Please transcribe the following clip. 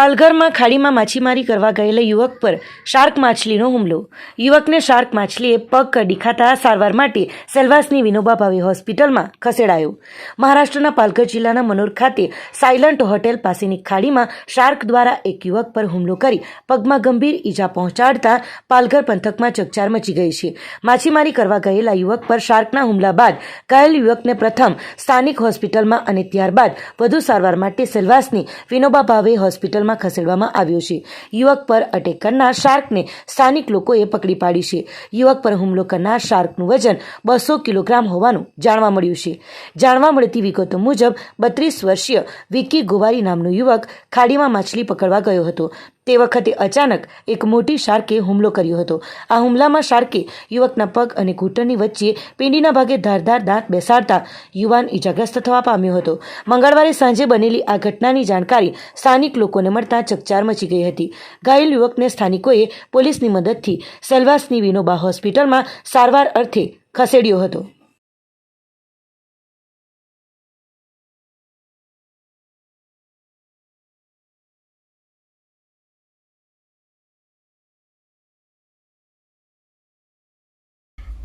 પાલઘરમાં ખાડીમાં માછીમારી કરવા ગયેલા યુવક પર શાર્ક માછલીનો હુમલો. યુવકને શાર્ક માછલીએ પગ કડી ખાતા સારવાર માટે સેલવાસની વિનોબા ભાવે હોસ્પિટલમાં ખસેડાયો. મહારાષ્ટ્રના પાલઘર જિલ્લાના મનોર ખાતે સાયલન્ટ હોટેલ પાસેની ખાડીમાં શાર્ક દ્વારા એક યુવક પર હુમલો કરી પગમાં ગંભીર ઈજા પહોંચાડતા પાલઘર પંથકમાં ચકચાર મચી ગઈ છે. માછીમારી કરવા ગયેલા યુવક પર શાર્કના હુમલા બાદ ઘાયલ યુવકને પ્રથમ સ્થાનિક હોસ્પિટલમાં અને ત્યારબાદ વધુ સારવાર માટે સેલવાસની વિનોબા ભાવે હોસ્પિટલમાં ખસેડવામાં આવ્યો છે. યુવક પર અટેક કરનાર શાર્કને સ્થાનિક લોકોએ પકડી પાડી છે. યુવક પર હુમલો કરનાર શાર્કનું વજન બસો કિલોગ્રામ હોવાનું જાણવા મળ્યું છે. જાણવા મળતી વિગતો મુજબ, બત્રીસ વર્ષીય વિકી ગોવારી નામનો યુવક ખાડીમાં માછલી પકડવા ગયો હતો. તે વખતે અચાનક એક મોટી શાર્કે હુમલો કર્યો હતો. આ હુમલામાં શાર્કે યુવકના પગ અને ઘૂંટણની વચ્ચે પિંડીના ભાગે ધારધાર દાંત બેસાડતા યુવાન ઈજાગ્રસ્ત થવા પામ્યો હતો. મંગળવારે સાંજે બનેલી આ ઘટનાની જાણકારી સ્થાનિક લોકોને મળતા ચકચાર મચી ગઈ હતી. ઘાયલ યુવકને સ્થાનિકોએ પોલીસની મદદથી સેલવાસની વિનોબા હોસ્પિટલમાં સારવાર અર્થે ખસેડ્યો હતો.